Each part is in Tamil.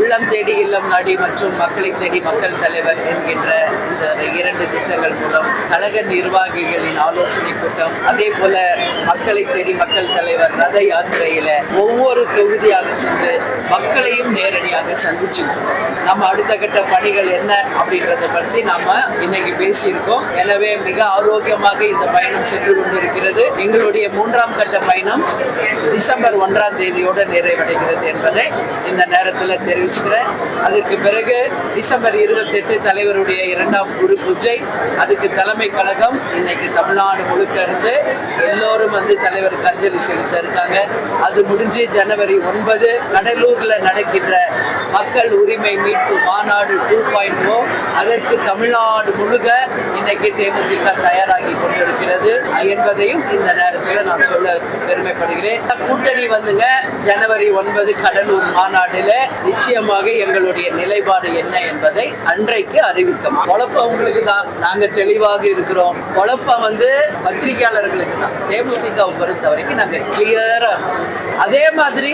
உள்ளம் தேடி இல்லம் நாடி மற்றும் மக்களை தேடி மக்கள் தலைவர் என்கின்ற இந்த இரண்டு திட்டங்கள் மூலம் கழக நிர்வாகிகளின் ஆலோசனை கூட்டம் அதே போல மக்களை தேடி மக்கள் தலைவர் ரத யாத்திரையில ஒவ்வொரு தொகுதியாக சென்று மக்களையும் நேரடியாக சந்திச்சு நம்ம அடுத்த கட்ட பணிகள் என்ன அப்படின்றத பற்றி நாம இன்னைக்கு பேசியிருக்கோம். எனவே மிக ஆரோக்கியமாக இந்த பயணம் சென்று கொண்டிருக்கிறது. எங்களுடைய மூன்றாம் கட்ட பயணம் டிசம்பர் ஒன்றாம் தேதியோடு நிறைவடைகிறது என்பதை இந்த நேரத்தில் தெரிவிச்சுக்கிறேன். அதற்கு பிறகு டிசம்பர் இருபத்தெட்டு தலைவருடைய இரண்டாம் குரு பூஜை அதுக்கு தலைமை கழகம் இன்னைக்கு தமிழ்நாடு முழுக்க இருந்து எல்லோரும் வந்து தலைவருக்கு அஞ்சலி செலுத்த இருக்காங்க. அது முடிஞ்சு ஜனவரி ஒன்பது கடலூர்ல நடக்கின்ற மக்கள் உரிமை மீட்பு மாநாடு டூ பாயிண்ட் ஓ அதற்கு தமிழ்நாடு முழுக்க இன்னைக்கு தேமுதிக தயாராகி கொண்டிருக்கிறது என்பதையும் இந்த நேரத்தில் நான் சொல்ல பெருமைப்படுகிறேன். கூட்டணி வந்துங்க ஜனவரி ஒன்பது கடலூர் மாநாடுல நிச்சயமாக எங்களுடைய நிலைப்பாடு என்ன என்பதை அன்றைக்கு அறிவிக்கும். குழப்பம் உங்களுக்கு தான் நாங்க தெளிவாக இருக்கிறோம். குழப்பம் வந்து பத்திரிகையாளர்களுக்கு தான் தேமுதிகவை பொறுத்த வரைக்கும் நாங்க கிளியரா அதே மாதிரி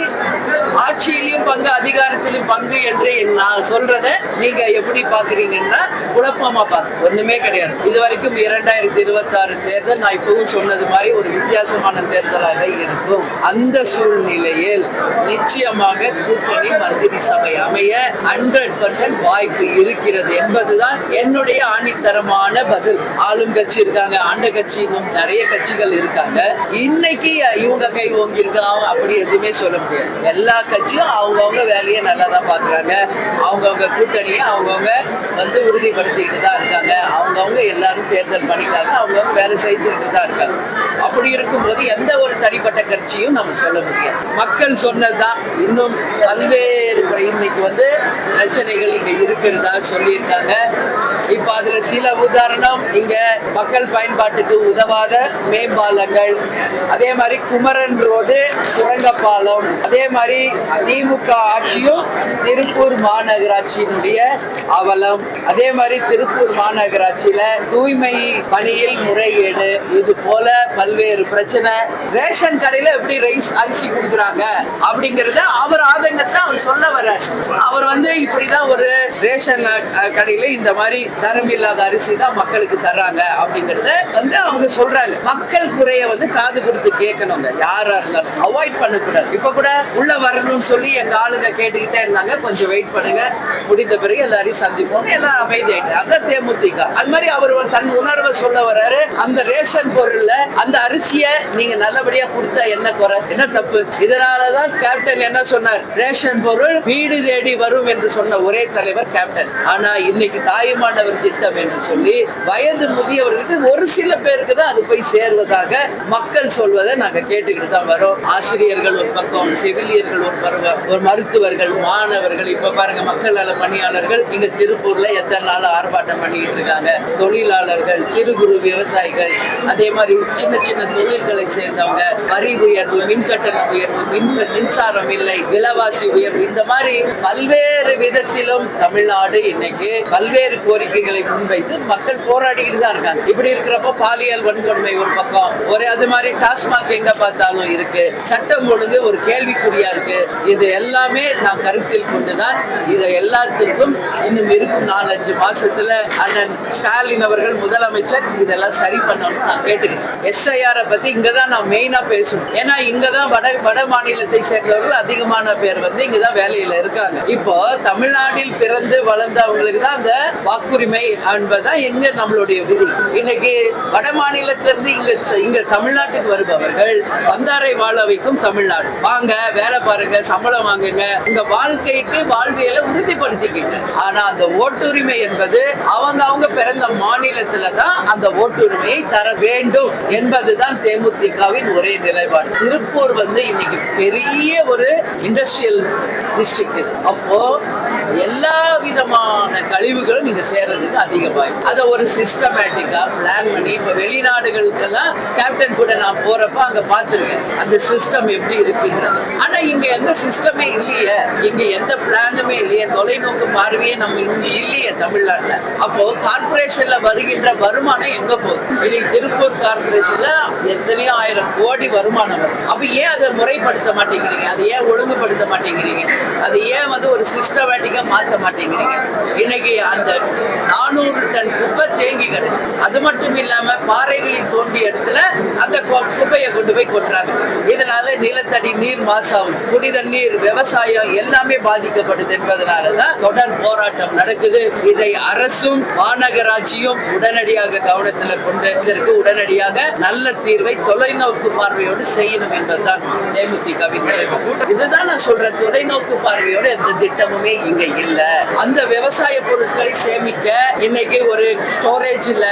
ஆட்சியிலையும் பங்கு அதிகாரத்திலும் பங்கு என்று நான் சொல்றத நீங்க எப்படி பாக்குறீங்கன்னா குழப்பமா பார்க்க ஒண்ணுமே கிடையாது. இது வரைக்கும் இரண்டாயிரத்தி இருபத்தி ஆறு தேர்தல் நான் இப்பவும் சொன்னது மாதிரி ஒரு வித்தியாசமான தேர்தலாக இருக்கும். அந்த சூழ்நிலையில் நிச்சயமாக கூட்டணி மந்திரி சபை அமைய ஹண்ட்ரட் பர்சன்ட் வாய்ப்பு இருக்கிறது என்பதுதான் என்னுடைய ஆணித்தரமான பதில். ஆளும் கட்சி இருக்காங்க ஆண்ட கட்சி இன்னும் நிறைய கட்சிகள் இருக்காங்க. இன்னைக்கு இவங்க கை ஓங்கி அப்படி அப்படி எதுவுமே சொல்ல முடியாது. எல்லா கட்சியும் அவங்கவுங்க வேலையை நல்லா தான் பார்க்குறாங்க. அவங்கவுங்க கூட்டணியை அவங்கவுங்க வந்து உறுதிப்படுத்திக்கிட்டு தான் இருக்காங்க. அவங்கவுங்க எல்லாரும் தேர்தல் பண்ணிக்காங்க அவங்கவுங்க வேலை செய்துக்கிட்டு தான் இருக்காங்க. அப்படி இருக்கும்போது எந்த ஒரு தனிப்பட்ட கட்சியும் நம்ம சொல்ல முடியாது. மக்கள் சொன்னது தான் இன்னும் பல்வேறு முறை இன்னைக்கு வந்து பிரச்சனைகள் இங்கே இருக்கிறதா சொல்லியிருக்காங்க. இப்போ அதில் சில உதாரணம் இங்கே மக்கள் பயன்பாட்டுக்கு உதவாத மேம்பாலங்கள். அதே மாதிரி குமரன் ரோடு சுரங்கப்பாலம் அதே மாதிரி திமுக ஆட்சியும் திருப்பூர் மாநகராட்சியினுடைய அவலம். அதே மாதிரி திருப்பூர் மாநகராட்சியில தூய்மை பணியில் முறைகேடு இது போல பல்வேறு பிரச்சனை. ரேஷன் கடையில எப்படி ரைஸ் அரிசி கொடுக்குறாங்க அப்படிங்கறத அவர் ஆதங்கத்தை அவர் சொல்ல வர்றார். அவர் வந்து இப்படிதான் ஒரு ரேஷன் கடையில இந்த மாதிரி தரம் இல்லாத அரிசி தான் மக்களுக்கு தர்றாங்க அப்படிங்கறத வந்து அவங்க சொல்றாங்க. மக்கள் குறைய வந்து காது கொடுத்து கேட்கணுங்க. யாரா இருந்தாலும். அவாய்ட் அனுப்பினார் இப்ப கூட உள்ள வரணும்னு சொல்லி எங்க ஆளுங்க கேட்டுக்கிட்டே இருந்தாங்க. கொஞ்சம் வெயிட் பண்ணுங்க. முடிந்த பிறகு எல்லாரையும் சந்திப்போம். எல்லாம் அமைதியாயிட்டு. அதான் தேமுதிக அது மாதிரி அவர் தன் உணர்வை சொல்ல வர்றாரு. அந்த ரேஷன் பொருள்ல அந்த அரிசியை நீங்க நல்லபடியா கொடுத்தா என்ன குறை? என்ன தப்பு? இதனாலதான் கேப்டன் என்ன சொன்னார்? ரேஷன் பொருள் வீடு தேடி வரும் என்று சொன்ன ஒரே தலைவர் கேப்டன் ஆனா இன்னைக்கு தாயுமானவர் திட்டம் என்று சொல்லி வயது முதியவர்களுக்கு ஒரு சில பேருக்கு தான் அது போய் சேர்வதாக மக்கள் சொல்வதை நாங்க கேட்டுக்கிட்டு தான் வரோம். ஆசிரியர்கள் ஒரு பக்கம் செவிலியர்கள் ஒரு பருவம் ஒரு மருத்துவர்கள் மாணவர்கள் இப்ப பாருங்க மக்கள் நல பணியாளர்கள் இங்க திருப்பூர்ல எத்தனை நாள் ஆர்ப்பாட்டம் பண்ணிட்டு இருக்காங்க. தொழிலாளர்கள் சிறு குறு விவசாயிகள் அதே மாதிரி சின்ன சின்ன தொழில்களை சேர்ந்தவங்க வரி உயர்வு மின் கட்டண உயர்வு மின் மின்சாரம் இல்லை விலைவாசி உயர்வு இந்த மாதிரி பல்வேறு விதத்திலும் தமிழ்நாடு இன்னைக்கு பல்வேறு கோரிக்கைகளை முன்வைத்து மக்கள் போராடிக்கிட்டு தான் இருக்காங்க. இப்படி இருக்கிறப்ப பாலியல் வன்கொடுமை ஒரு பக்கம் ஒரு அது மாதிரி டாஸ்மாக் எங்க பார்த்தாலும் இருக்கு சட்டம் பொழுது ஒரு கேள்விக்குறியா இருக்கு. இது எல்லாமே நான் கருத்தில் கொண்டுதான் இதை எல்லாத்திற்கும் இன்னும் இருக்கும் நாலஞ்சு மாசத்துல அண்ணன் ஸ்டாலின் அவர்கள் முதலமைச்சர் இதெல்லாம் சரி பண்ணணும்னு நான் கேட்டுக்கிறேன். எஸ்ஐஆரை பத்தி இங்க தான் நான் மெயினா பேசணும். ஏன்னா இங்க தான் வட வட மாநிலத்தை சேர்ந்தவர்கள் அதிகமான பேர் வந்து இங்க தான் வேலையில இருக்காங்க. இப்போ தமிழ்நாட்டில் பிறந்து வளர்ந்தவங்களுக்கு தான் அந்த வாக்குரிமை என்பதுதான் எங்க நம்மளுடைய விதி. இன்னைக்கு வட மாநிலத்திலிருந்து இங்க இங்க தமிழ்நாட்டுக்கு வருபவர்கள் வந்தாரை வாழ வைக்கும் தமிழ்நாடு. வாங்க வேலை பாருங்க சம்பளம் வாங்குங்க. உங்க வாழ்க்கைக்கு வாழ்வியலை உறுதிப்படுத்திக்கங்க. ஆனா அந்த ஓட்டுரிமை என்பது அவங்க அவங்க பிறந்த மாநிலத்துல தான் அந்த ஓட்டுரிமையை தர வேண்டும் என்பதுதான் தேமுதிகவின் ஒரே நிலைப்பாடு. திருப்பூர் வந்து இன்னைக்கு பெரிய ஒரு இண்டஸ்ட்ரியல் டிஸ்ட்ரிக்ட் அப்போ எல்லா விதமான கழிவுகளும் இங்க சேர்றதுக்கு அதிக வாய்ப்பு. அதை ஒரு சிஸ்டமேட்டிக்கா பிளான் பண்ணி இப்ப வெளிநாடுகளுக்கெல்லாம் கேப்டன் கூட நான் போறப்ப அங்க பார்த்திருக்கேன். அந்த சிஸ்டம் எப்படி இருக்குன்றது. ஆனா இங்க எந்த சிஸ்டமே இல்லையே இங்க எந்த பிளானுமே இல்லையே. தொலைநோக்கு பார்வையே நம்ம இங்க இல்லையே தமிழ்நாட்டுல. அப்போ கார்பரேஷன்ல வருகின்ற வருமானம் எங்க போகுது? இது திருப்பூர் கார்பரேஷன்ல எத்தனையோ ஆயிரம் கோடி வருமானம் வரும். அப்ப ஏன் அதை முறைப்படுத்த மாட்டேங்கிறீங்க? அதை ஏன் ஒழுங்குபடுத்த மாட்டேங்கிறீங்க? அதை ஏன் வந்து ஒரு சிஸ்டமேட்டிக்கா மாத்த மாட்டேங்கிறீங்க. இன்னைக்கு அந்த நானூறு டன் குப்பை தேங்கி கிடக்கு. அது மட்டும் இல்லாம பாறைகளை தோண்டிய இடத்துல அந்த கு- குப்பையை கொண்டு போய் கொட்டுறாங்க. இதனால நிலத்தடி நீர் மாசாகும். புனித நீர் விவசாயம் எல்லாமே பாதிக்கப்படுது என்பதனால தான் தொடர் போராட்டம் நடக்குது. இதை அரசும் மாநகராட்சியும் உடனடியாக கவனத்துல கொண்டு இதற்கு உடனடியாக நல்ல தீர்வை தொலைநோக்கு பார்வையோடு செய்யணும் என்பதுதான் தேமுதிகவின் நிலைப்பாடு. இதுதான் நான் சொல்றேன். தொலைநோக்கு பார்வையோடு எந்த திட்டமுமே இங்க இல்ல. அந்த விவசாய பொருட்களை சேமிக்க இன்னைக்கு ஒரு ஸ்டோரேஜ் இல்ல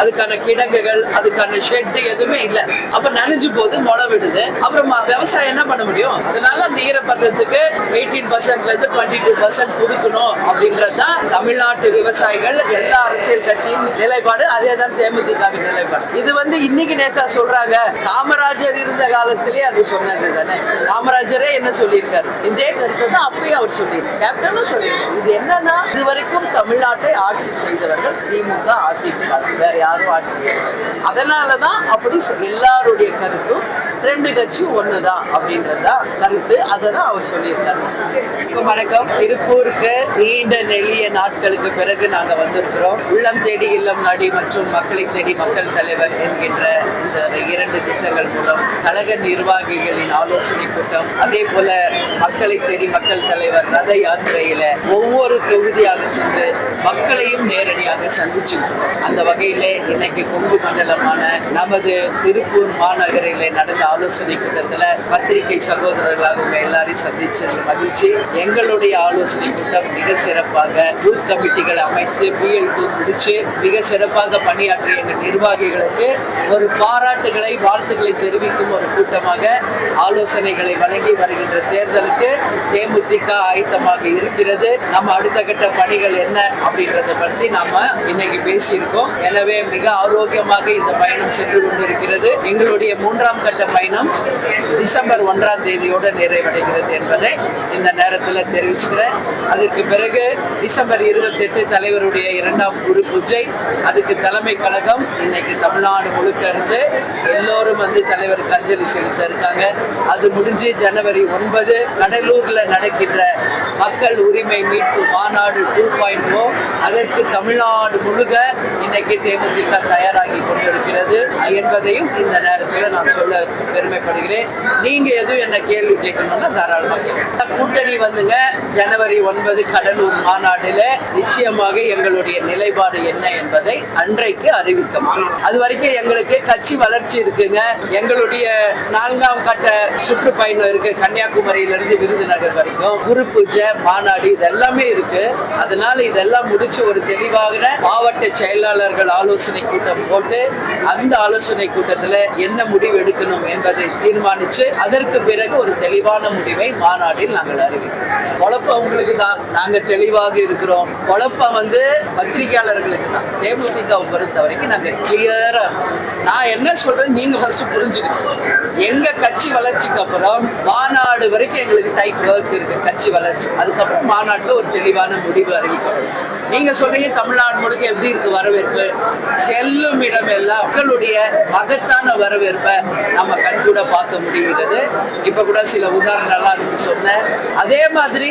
அதுக்கான கிடங்குகள் அதுக்கான ஷெட் எதுவுமே இல்ல. அப்ப நனைஞ்சு போது முளை விடுது. அப்புறம் விவசாயம் என்ன பண்ண முடியும்? அதனால அந்த ஈரப்பதத்துக்கு எயிட்டீன் பர்சன்ட்ல இருந்து டுவெண்ட்டி டூ பர்சன்ட் கொடுக்கணும் அப்படின்றது தான் தமிழ்நாட்டு விவசாயிகள் எல்லா அரசியல் கட்சியின் நிலைப்பாடு. அதே தான் தேமுதிகவின் நிலைப்பாடு. இது வந்து இன்னைக்கு நேத்தா சொல்றாங்க. காமராஜர் இருந்த காலத்திலே அது சொன்னது தானே. காமராஜரே என்ன சொல்லியிருக்காரு? இதே கருத்தை தான் அப்பயும் அவர் சொல்லியிருக்காரு. கேப்டனும் சொல்லியிருக்காரு. இது என்னன்னா இது வரைக்கும் தமிழ்நாட்டை ஆட்சி செய்தவர்கள் திமுக அதிமுக. வேற யாரும் ஆட்சி அதனால தான் அப்படி எல்லாருடைய கருத்தும் ரெண்டு கட்சியும் ஒண்ணுதான் அப்படின்றது தான் கருத்து. அதை தான் அவர் சொல்லியிருக்காரு. வணக்கம், திருப்பூருக்கு நீண்ட நெளிய நாட்களுக்கு பிறகு நாங்க வந்திருக்கிறோம். உள்ளம் தேடி இல்லம் நாடி மற்றும் மக்களை தேடி மக்கள் தலைவர் என்கின்ற இந்த இரண்டு திட்டங்கள் மூலம் கழக நிர்வாகிகளின் ஆலோசனை கூட்டம் அதே போல மக்களை தேடி மக்கள் தலைவர் ரத யாத்திரையில ஒவ்வொரு தொகுதியாக சென்று மக்களையும் நேரடியாக சந்திச்சுக்கிறோம் அந்த வகையிலே இன்னைக்கு கொங்கு மண்டலமான நமது திருப்பூர் மாநகரிலே நடந்த ஆலோசனை கூட்டத்துல பத்திரிகை சகோதரர்களாக உங்க எல்லாரையும் சந்திச்சது மகிழ்ச்சி. எங்களுடைய ஆலோசனை கூட்டம் மிக சிறப்பாக பூத் கமிட்டிகள் அமைத்து பிஎல் டூ முடிச்சு மிக சிறப்பாக பணியாற்றிய எங்கள் நிர்வாகிகளுக்கு ஒரு பாராட்டுகளை வாழ்த்துக்களை தெரிவிக்கும் ஒரு கூட்டமாக ஆலோசனைகளை வழங்கி வருகின்ற தேர்தலுக்கு தேமுதிக ஆயத்தமாக இருக்கிறது. நம்ம அடுத்த கட்ட பணிகள் என்ன அப்படின்றத பற்றி நாம இன்னைக்கு பேசியிருக்கோம். எனவே மிக ஆரோக்கியமாக இந்த பயணம் சென்று கொண்டிருக்கிறது. எங்களுடைய மூன்றாம் கட்ட பயணம் டிசம்பர் ஒன்றாம் தேதியோடு நிறைவடைகிறது என்பதை இந்த நேரத்தில் தெரிவிச்சுக்கிறேன். அதற்கு பிறகு டிசம்பர் இருபத்தெட்டு தலைவருடைய இரண்டாம் குரு பூஜை அதுக்கு தலைமை கழகம் இன்னைக்கு தமிழ்நாடு முழுக்க இருந்து எல்லோரும் வந்து தலைவருக்கு அஞ்சலி செலுத்த இருக்காங்க. அது முடிஞ்சு ஜனவரி ஒன்பது கடலூர்ல நடக்கின்ற மக்கள் உரிமை மீட்பு மாநாடு டூ பாயிண்ட் ஓ அதற்கு தமிழ்நாடு முழுக்க இன்னைக்கு தேமுதிக தயாராகி கொண்டிருக்கிறது என்பதையும் இந்த நேரத்தில் நான் சொல்ல பெருமைப்படுகிறேன். நீங்க எதுவும் என்ன கேள்வி கேட்கணும்னா தாராளமாக கேட்கணும் கூட்டணி வந்துங்க. ஜனவரி ஒன்பது கடலூர் மாநாடுல நிச்சயமாக எங்களுடைய நிலைப்பாடு என்ன என்பதை அன்றைக்கு அறிவிக்க அது வரைக்கும் எங்களுக்கு கட்சி வளர்ச்சி இருக்குங்க. எங்களுடைய நான்காம் கட்ட சுற்றுப்பயணம் இருக்கு. கன்னியாகுமரியிலிருந்து விருதுநகர் வரைக்கும். குரு பூஜை மாநாடு இதெல்லாமே இருக்கு. அதனால இதெல்லாம் முடிச்சு ஒரு தெளிவாக மாவட்ட செயலாளர்கள் ஆலோசனை கூட்டம் போட்டு அந்த ஆலோசனை கூட்டத்தில் என்ன முடிவு எடுக்கணும் என்பதை தீர்மானிச்சு அதற்கு பிறகு ஒரு தெளிவான முடிவை மாநாட்டில் நாங்கள் அறிவிக்கிறோம். குழப்பம் உங்களுக்கு தான். நாங்கள் தெளிவாக இருக்கிறோம். குழப்பம் வந்து பத்திரிகையாளர்களுக்கு தான். தேமுதிகவை பொறுத்த வரைக்கும் நாங்கள் கிளியரா நான் என்ன சொல்றேன் நீங்க ஃபர்ஸ்ட் புரிஞ்சுக்கணும். எங்க கட்சி வளர்ச்சிக்கு அப்புறம் மாநாடு வரைக்கும் எங்களுக்கு டைட் ஒர்க் இருக்கு. கட்சி வளர்ச்சி. அதுக்கப்புறம் மாநாட்டில் ஒரு தெளிவான முடிவு அறிவிக்கப்படும். நீங்க சொல்றீங்க தமிழ்நாடு முழுக்க எப்படி இருக்கு வரவேற்பு? செல்லும் இடமெல்லாம் மக்களுடைய மகத்தான வரவேற்பை நம்ம கண்கூட பார்க்க முடிகிறது. இப்ப கூட சில உதாரணங்கள்லாம் நீங்க சொன்னேன். அதே மாதிரி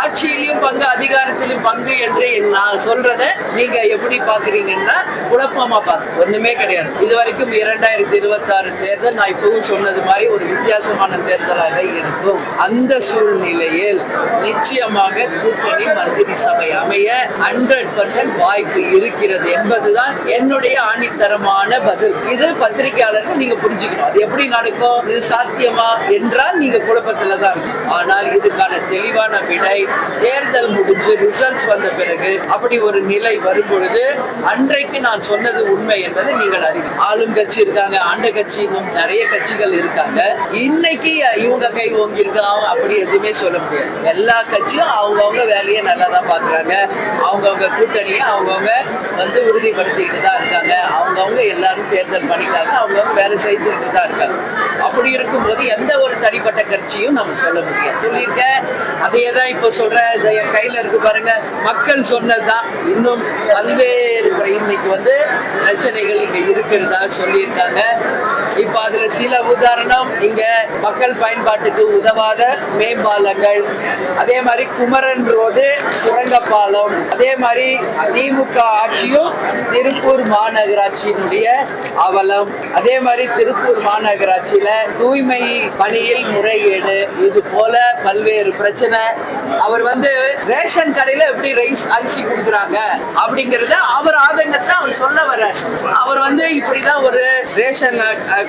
ஆட்சியிலையும் பங்கு அதிகாரத்திலும் பங்கு என்று நான் சொல்றத நீங்க எப்படி பாக்குறீங்கன்னா குழப்பமா பார்க்க ஒண்ணுமே கிடையாது. இது வரைக்கும் இரண்டாயிரத்தி இருபத்தி ஆறு தேர்தல் நான் இப்பவும் சொன்னது மாதிரி ஒரு வித்தியாசமான தேர்தலாக இருக்கும். அந்த சூழ்நிலையில் நிச்சயமாக கூட்டணி மந்திரி சபை அமைய ஹண்ட்ரட் பர்சன்ட் வாய்ப்பு இருக்கிறது என்பதுதான் என்னுடைய ஆணித்தரமான பதில். இது பத்திரிகையாளர்கள் நீங்க புரிஞ்சுக்கணும். அது எப்படி நடக்கும்? இது சாத்தியமா என்றால் நீங்க குழப்பத்துல தான் ஆனால் இதுக்கான தெளிவான விடை தேர்தல் முடிஞ்சு ரிசல்ட்ஸ் வந்த பிறகு அப்படி ஒரு நிலை வரும் பொழுது அன்றைக்கு நான் சொன்னது உண்மை என்பதை நீங்கள் அறிவு ஆளும் கட்சி இருக்காங்க ஆண்ட கட்சி இன்னும் நிறைய கட்சிகள் இருக்காங்க. இன்னைக்கு இவங்க கை ஓங்கி இருக்காங்க அப்படி எதுவுமே சொல்ல முடியாது. எல்லா கட்சியும் அவங்கவுங்க வேலையை நல்லா தான் பார்க்குறாங்க. அவங்கவுங்க கூட்டணியை அவங்கவுங்க வந்து உறுதிப்படுத்திக்கிட்டு தான் இருக்காங்க. அவங்கவுங்க எல்லாரும் தேர்தல் பண்ணிக்காங்க அவங்கவுங்க வேலை செய்துக்கிட்டு தான் இருக்காங்க. அப்படி இருக்கும்போது எந்த ஒரு தனிப்பட்ட கட்சியும் நம்ம சொல்ல முடியாது. சொல்லியிருக்கேன் அதையே தான் இப்போ சொல்கிற இதை என் கையில் இருக்கு பாருங்க. மக்கள் சொன்னதுதான். இன்னும் பல்வேறு இன்னைக்கு வந்து பிரச்சனைகள் இங்கே இருக்கிறதா சொல்லியிருக்காங்க. இப்போ அதுல சில உதாரணம் இங்க மக்கள் பயன்பாட்டுக்கு உதவாத மேம்பாலங்கள். அதே மாதிரி குமரன் ரோடு சுரங்கப்பாலம். அதே மாதிரி திமுக ஆட்சியும் திருப்பூர் மாநகராட்சியினுடைய அவலம். அதே மாதிரி திருப்பூர் மாநகராட்சியில தூய்மை பணியில் முறைகேடு இது போல பல்வேறு பிரச்சனை. அவர் வந்து ரேஷன் கடையில எப்படி ரைஸ் அரிசி கொடுக்குறாங்க அப்படிங்கறத அவர் ஆதங்கத்தை அவர் சொல்ல வர்றார். அவர் வந்து இப்படிதான் ஒரு ரேஷன்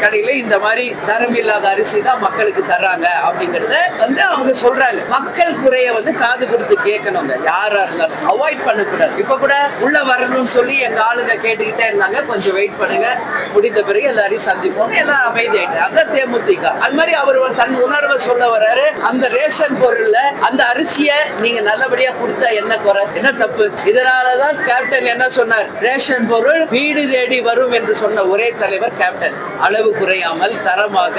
கடையில இந்த மாதிரி தரம் இல்லாத அரிசி தான் மக்களுக்கு தர்றாங்க அப்படிங்கறத வந்து அவங்க சொல்றாங்க. மக்கள் குறைய வந்து காது கொடுத்து கேட்கணுங்க. யாரா இருந்தாலும் அவாய்ட் பண்ணக்கூடாது. இப்ப கூட உள்ள வரணும்னு சொல்லி எங்க ஆளுங்க கேட்டுக்கிட்டே இருந்தாங்க. கொஞ்சம் வெயிட் பண்ணுங்க. முடிந்த பிறகு எல்லாரையும் சந்திப்போம். எல்லாம் அமைதியாயிட்டு. அதான் தேமுதிக. அது மாதிரி அவர் ஒரு தன் உணர்வை சொல்ல வர்றாரு. அந்த ரேஷன் பொருள்ல அந்த அரிசியை நீங்க நல்லபடியா கொடுத்தா என்ன குறை? என்ன தப்பு? இதனாலதான் கேப்டன் என்ன சொன்னார்? ரேஷன் பொருள் வீடு தேடி வரும் என்று சொன்ன ஒரே தலைவர் கேப்டன் அளவு குறையாமல் தரமாக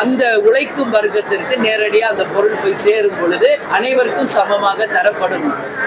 அந்த உழைக்கும் வர்க்கத்திற்கு நேரடியாக அந்த பொருள் போய் சேரும் பொழுது அனைவருக்கும் சமமாக தரப்படும்.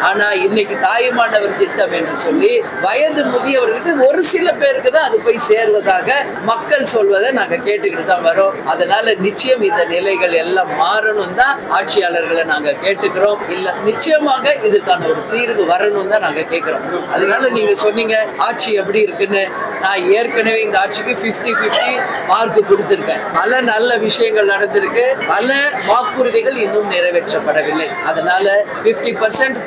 ஆனா இன்னைக்கு தாயுமானவர் திட்டம் என்று சொல்லி வயது முதியவர்களுக்கு ஒரு சில பேருக்கு தான் அது போய் சேர்வதாக மக்கள் சொல்வதை நாங்க கேட்டுக்கிட்டு தான் வரோம். அதனால நிச்சயம் இந்த நிலைகள் எல்லாம் மாறணும் தான் ஆட்சியாளர்களை நாங்க கேட்டுக்கிறோம். இல்ல நிச்சயமாக இதுக்கான ஒரு தீர்வு வரணும் தான் நாங்க கேட்கிறோம் அதனால நீங்க சொன்னீங்க ஆட்சி எப்படி இருக்குன்னு? நான் ஏற்கனவே இந்த ஆட்சிக்கு 50 50 மார்க் கொடுத்திருக்கேன். பல நல்ல விஷயங்கள் நடந்திருக்கு. பல வாக்குறுதிகள் இன்னும் நிறைவேற்றப்படவில்லை. அதனால 50% percent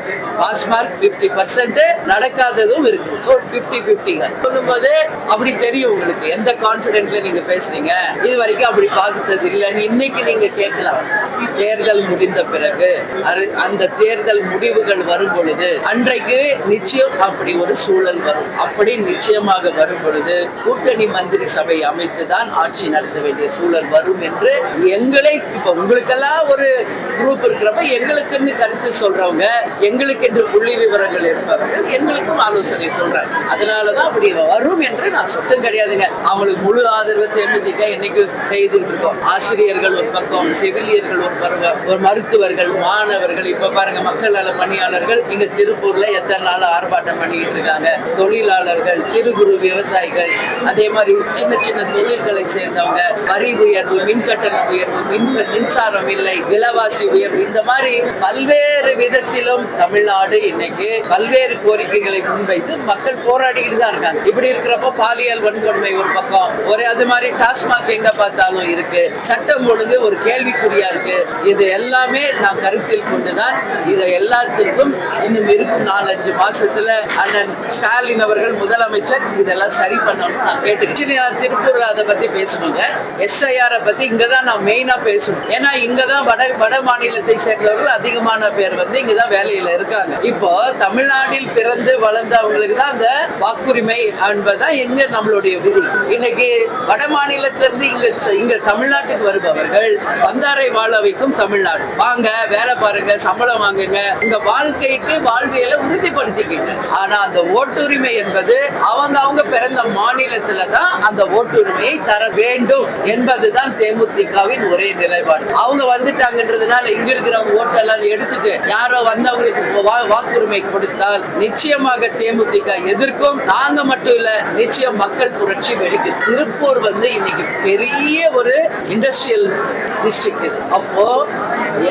pass mark fifty percent நடக்காததும் இருக்கு. ஸோ ஃபிஃப்டி ஃபிஃப்டிங்க சொல்லும்போது அப்படி தெரியும் உங்களுக்கு. எந்த கான்ஃபிடென்ட்ல நீங்க பேசுறீங்க? இது வரைக்கும் அப்படி பார்த்தது இல்லைன்னு இன்னைக்கு நீங்க கேட்கலாம். தேர்தல் முடிந்த பிறகு அந்த தேர்தல் முடிவுகள் வரும் பொழுது அன்றைக்கு நிச்சயம் அப்படி ஒரு சூழல் வரும். அப்படி நிச்சயமாக வரும் பொழுது கூட்டணி மந்திரி சபை அமைத்து தான் ஆட்சி நடத்த வேண்டிய சூழல் வரும் என்று எங்களை இப்ப உங்களுக்கெல்லாம் ஒரு குரூப் இருக்கிறப்ப எங்களுக்குன்னு கருத்து சொல்றவங்க என்று புள்ளி விவரங்கள் இருப்பவர்கள் எங்களுக்கும் ஆலோசனை சொல்றாங்க. அதனாலதான் அப்படி வரும் என்று நான் சொத்தம் கிடையாதுங்க. அவங்களுக்கு முழு ஆதரவு தேமுதிக என்னைக்கு செய்துட்டு இருக்கோம். ஆசிரியர்கள் ஒரு பக்கம் செவிலியர்கள் ஒரு பருவம் ஒரு மருத்துவர்கள் மாணவர்கள். இப்ப பாருங்க மக்கள் நல பணியாளர்கள் இங்க திருப்பூர்ல எத்தனை நாள் ஆர்ப்பாட்டம் பண்ணிட்டு இருக்காங்க. தொழிலாளர்கள் சிறு குறு விவசாயிகள் அதே மாதிரி சின்ன சின்ன தொழில்களை சேர்ந்தவங்க வரி உயர்வு மின் கட்டண உயர்வு மின் மின்சாரம் இல்லை விலவாசி உயர்வு இந்த மாதிரி பல்வேறு விதத்திலும் தமிழ்நாடு இன்னைக்கு பல்வேறு கோரிக்கைகளை முன்வைத்து மக்கள் போராடிக்கிட்டு தான் இருக்காங்க. இப்படி இருக்கிறப்ப பாலியல் வன்கொடுமை ஒரு பக்கம் ஒரே அது மாதிரி டாஸ்மாக் எங்க பார்த்தாலும் இருக்கு. சட்டம் ஒழுங்கு ஒரு கேள்விக்குறியா இருக்கு. இது எல்லாமே நான் கருத்தில் கொண்டுதான் இதை எல்லாத்திற்கும் இன்னும் இருக்கும் நாலஞ்சு மாசத்துல அண்ணன் ஸ்டாலின் அவர்கள் முதலமைச்சர் இதெல்லாம் சரி பண்ணணும் நான் கேட்டுக்கிட்டேன் திருப்பூர் அதை பத்தி பேசணுங்க. எஸ்ஐஆர் பத்தி இங்க தான் நான் மெயினா பேசணும். ஏன்னா இங்க தான் வட வட மாநிலத்தை சேர்ந்தவர்கள் அதிகமான பேர் வந்து இங்க தான் வேலையில இருக்காங்க. இப்போ தமிழ்நாட்டில் பிறந்து வளர்ந்தவங்களுக்கு தான் அந்த வாக்குரிமை என்பதுதான் எங்க நம்மளுடைய விதி. இன்னைக்கு வட மாநிலத்திலிருந்து இங்க இங்க தமிழ்நாட்டுக்கு வருபவர்கள் வந்தாரை வாழ வைக்கும் தமிழ்நாடு. வாங்க வேலை பாருங்க சம்பளம் வாங்குங்க. உங்க வாழ்க்கைக்கு வாழ்வியலை உறுதிப்படுத்திக்கங்க. ஆனா அந்த ஓட்டுரிமை என்பது அவங்க அவங்க பிறந்த மாநிலத்துல தான் அந்த ஓட்டுரிமையை தர வேண்டும் என்பதுதான் தேமுதிகவின் ஒரே நிலைப்பாடு. அவங்க வந்துட்டாங்கன்றதுனால இங்க இருக்கிறவங்க ஓட்டெல்லாம் எடுத்துட்டு யாரோ வந்தவங்களுக்கு வாக்குரிமை கொடுத்தால் நிச்சயமாக தேமுதிக எதிர்க்கும். நாங்க மட்டும் இல்ல நிச்சயம் மக்கள் புரட்சி வெடிக்கும் திருப்பூர் வந்து இன்னைக்கு பெரிய ஒரு இண்டஸ்ட்ரியல் டிஸ்ட்ரிக்ட் அப்போ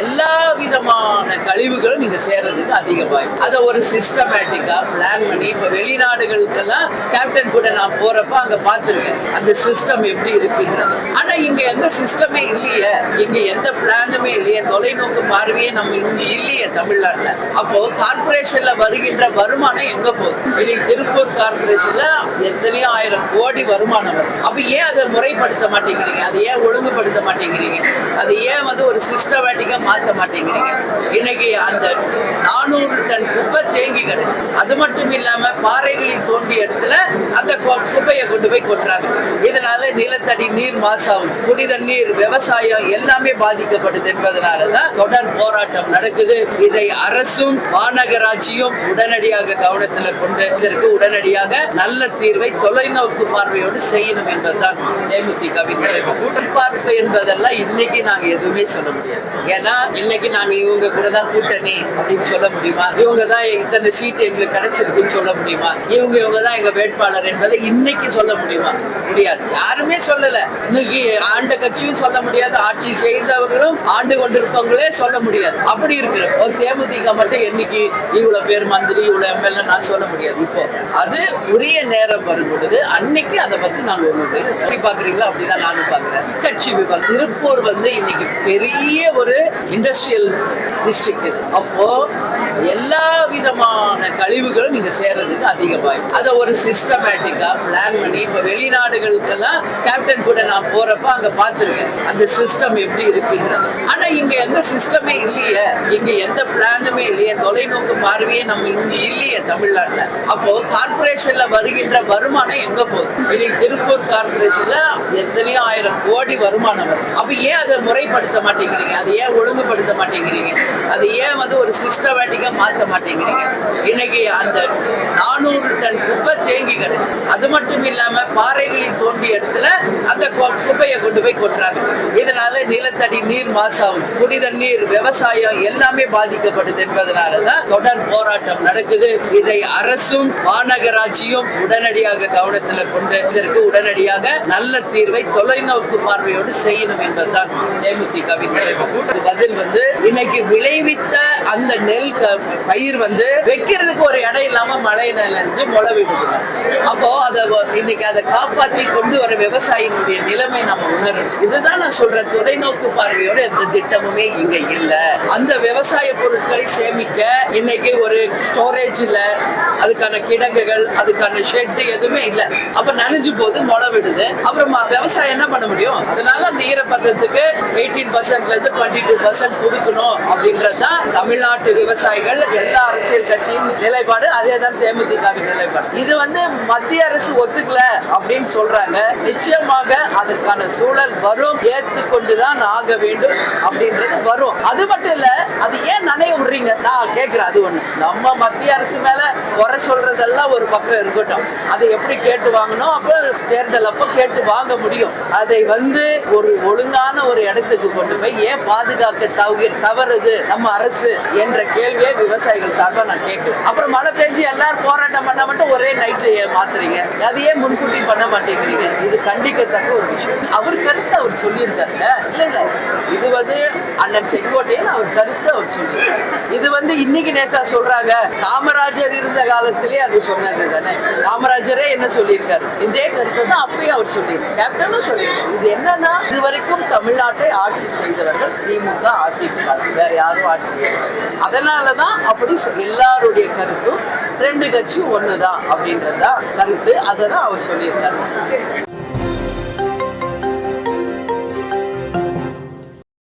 எல்லா விதமான கழிவுகளும் இங்க சேர்றதுக்கு அதிக வாய்ப்பு. அதை ஒரு சிஸ்டமேட்டிக்கா பிளான் பண்ணி இப்ப வெளிநாடுகளுக்கெல்லாம் கேப்டன் கூட நான் போறப்ப அங்க பார்த்திருக்கேன். அந்த சிஸ்டம் எப்படி இருக்குன்றது. ஆனா இங்க எந்த சிஸ்டமே இல்லையே இங்க எந்த பிளானுமே இல்லையே. தொலைநோக்கு பார்வையே நம்ம இங்க இல்லையே தமிழ்நாட்டுல. அப்போ கார்பரேஷன்ல வருகின்ற வருமானம் எங்க போகுது? இன்னைக்கு திருப்பூர் கார்பரேஷன்ல எத்தனையோ ஆயிரம் கோடி வருமானம் வரும் அப்ப ஏன் அதை முறைப்படுத்த மாட்டேங்கிறீங்க? அதை ஏன் ஒழுங்குபடுத்த மாட்டேங்கிறீங்க? அதை ஏன் வந்து ஒரு சிஸ்டமேட்டிக் மாத்துறீங்க மாத்த மாட்டேங்கிறீங்க. இன்னைக்கு அந்த நானூறு டன் குப்பை தேங்கி கிடக்கு அது மட்டும் இல்லாம பாறைகளில் தோண்டிய இடத்துல அந்த கு- குப்பையை கொண்டு போய் கொட்டுறாங்க. இதனால நிலத்தடி நீர் மாசாகும். குடி தண்ணீர் விவசாயம் எல்லாமே பாதிக்கப்படுது என்பதனாலதான் தொடர் போராட்டம் நடக்குது. இதை அரசும் மாநகராட்சியும் உடனடியாக கவனத்துல கொண்டு இதற்கு உடனடியாக நல்ல தீர்வை தொலைநோக்கு பார்வையோடு செய்யணும் என்பதுதான் தேமுதிகவின் நிலைப்பாடு பார்வை என்பதெல்லாம் இன்னைக்கு நாங்க எதுவுமே சொல்ல முடியாது. ஏன்னா இன்னைக்கு நாங்க இவங்க கூட தான் கூட்டணி அப்படின்னு சொல்ல முடியுமா? இவங்க தான் இத்தனை சீட் எங்களுக்கு கிடைச்சிருக்குன்னு சொல்ல முடியுமா? இவங்க இவங்க தான் எங்க வேட்பாளர் என்பதை இன்னைக்கு சொல்ல முடியுமா? முடியாது. யாருமே சொல்லல. இன்னைக்கு ஆண்ட கட்சியும் சொல்ல முடியாது. ஆட்சி செய்தவர்களும் ஆண்டு கொண்டிருப்பவங்களே சொல்ல முடியாது. அப்படி இருக்கிற ஒரு தேமுதிக மட்டும் என்னைக்கு இவ்வளவு பேர் மந்திரி இவ்வளவு எம்எல்ஏ நான் சொல்ல முடியாது. இப்போ அது உரிய நேரம் வரும் பொழுது அன்னைக்கு அதை பத்தி நாங்க ஒண்ணு சொல்லி பாக்குறீங்களா அப்படிதான் நானும் பாக்குறேன் கட்சி விவாதம் திருப்பூர் வந்து இன்னைக்கு பெரிய ஒரு இண்டஸ்ட்ரியல் டிஸ்ட்ரிக்ட். அப்போது அப்போ எல்லா விதமான கழிவுகளும் இங்க சேர்றதுக்கு அதிக வாய்ப்பு. அதை ஒரு சிஸ்டமேட்டிக்கா பிளான் பண்ணி இப்ப வெளிநாடுகளுக்கெல்லாம் கேப்டன் கூட நான் போறப்ப அங்க பார்த்துருக்கேன். அந்த சிஸ்டம் எப்படி இருக்குன்றது. ஆனா இங்க எந்த சிஸ்டமே இல்லையே. இங்க எந்த பிளானுமே இல்லையே. தொலைநோக்கு பார்வையே நம்ம இங்க இல்லையே தமிழ்நாட்டுல. அப்போ கார்பரேஷன்ல வருகின்ற வருமானம் எங்க போகுது? இன்னைக்கு திருப்பூர் கார்பரேஷன்ல எத்தனையோ ஆயிரம் கோடி வருமானம் வரும். அப்ப ஏன் அதை முறைப்படுத்த மாட்டேங்கிறீங்க? அதை ஏன் ஒழுங்குபடுத்த மாட்டேங்கிறீங்க? அதை ஏன் வந்து ஒரு சிஸ்டமேட்டிக்கா மாத்த மாட்டேங்கிறீங்க. இன்னைக்கு அந்த நானூறு டன் குப்பை தேங்கி கிடக்கு. அது மட்டும் இல்லாம பாறைகளை தோண்டிய இடத்துல அந்த குப்பையை கொண்டு போய் கொட்டுறாங்க. இதனால நிலத்தடி நீர் மாசாகும். குடி தண்ணீர் விவசாயம் எல்லாமே பாதிக்கப்படுது என்பதனாலதான் தொடர் போராட்டம் நடக்குது. இதை அரசும் மாநகராட்சியும் உடனடியாக கவனத்தில் கொண்டு இதற்கு உடனடியாக நல்ல தீர்வை தொலைநோக்கு பார்வையோடு செய்யணும் என்பதுதான் தேமுதிகவின் பதில் வந்து இன்னைக்கு விளைவித்த அந்த நெல் பயிர் வந்து வைக்கிறதுக்கு ஒரு இடம் இல்லாம மழை நினைஞ்சு முளை விடுது. அப்போ அதை வ- இன்னைக்கு அதை காப்பாத்தி கொண்டு வர விவசாயினுடைய நிலைமை நம்ம உணரணும். இதுதான் நான் சொல்றேன். தொலைநோக்கு பார்வையோட எந்த திட்டமுமே இங்க இல்ல. அந்த விவசாய பொருட்களை சேமிக்க இன்னைக்கு ஒரு ஸ்டோரேஜ் இல்ல. அதுக்கான கிடங்குகள் அதுக்கான ஷெட் எதுவுமே இல்ல. அப்ப நனைஞ்சு போது முளை விடுது. அப்புறம் விவசாயம் என்ன பண்ண முடியும்? அதனால அந்த ஈரப்பதத்துக்கு எயிட்டீன் பர்சன்ட்ல இருந்து டுவெண்ட்டி டூ பர்சன்ட் கொடுக்கணும் அப்படின்றது தான் தமிழ்நாட்டு விவசாயிகள் எல்லா அரசியல் கட்சியின் நிலைப்பாடு அதே தான் தேமுதிகவின் நிலைப்பாடு. இது வந்து மத்திய அரசு ஒத்துக்கல அப்படின்னு சொல்றாங்க. நிச்சயமாக அதற்கான சூழல் வரும். ஏத்துக்கொண்டுதான் ஆக வேண்டும் அப்படின்றது வரும். அது மட்டும் இல்ல அது ஏன் நனைய விடுறீங்க? நான் கேட்கிறேன் அது ஒண்ணு. நம்ம மத்திய அரசு மேல குறை சொல்றதெல்லாம் ஒரு பக்கம் இருக்கட்டும். அதை எப்படி கேட்டு வாங்கணும்? அப்ப தேர்தல் அப்போ கேட்டு வாங்க முடியும். அதை வந்து ஒரு ஒழுங்கான ஒரு இடத்துக்கு கொண்டு போய் ஏன் பாதுகாக்க தவறு தவறுது நம்ம அரசு என்ற கேள்வியை விவசாயிகள் சார்பாக நான் கேட்குறேன். அப்புறம் மழை பெஞ்சு எல்லாரும் போராட்டம் பண்ண மட்டும் ஒரே நைட்டு மாத்துறீங்க. அதையே முன்கூட்டி பண்ண மாட்டேங்கிறீங்க? இது கண்டிக்கத்தக்க ஒரு விஷயம். அவர் கருத்து அவர் சொல்லியிருக்காங்க இல்லைங்க. இது வந்து அண்ணன் செங்கோட்டையன் அவர் கருத்து அவர் சொல்லியிருக்காரு. இது வந்து இன்னைக்கு நேத்தா சொல்றாங்க. காமராஜர் இருந்த காலத்திலே அது சொன்னது தானே. காமராஜரே என்ன சொல்லியிருக்காரு? இதே கருத்தை தான் அப்பயும் அவர் சொல்லியிருக்காரு. கேப்டனும் சொல்லியிருக்காரு. இது என்னன்னா இதுவரைக்கும் தமிழ்நாட்டை ஆட்சி செய்தவர்கள் திமுக அதிமுக. வேற யாரும் ஆட்சி செய்யல. தான் அப்படி எல்லாருடைய கருத்தும் ரெண்டு கட்சியும் ஒன்று அப்படின்றது தான் கருத்து. அதை தான் அவர் சொல்லியிருக்காரு.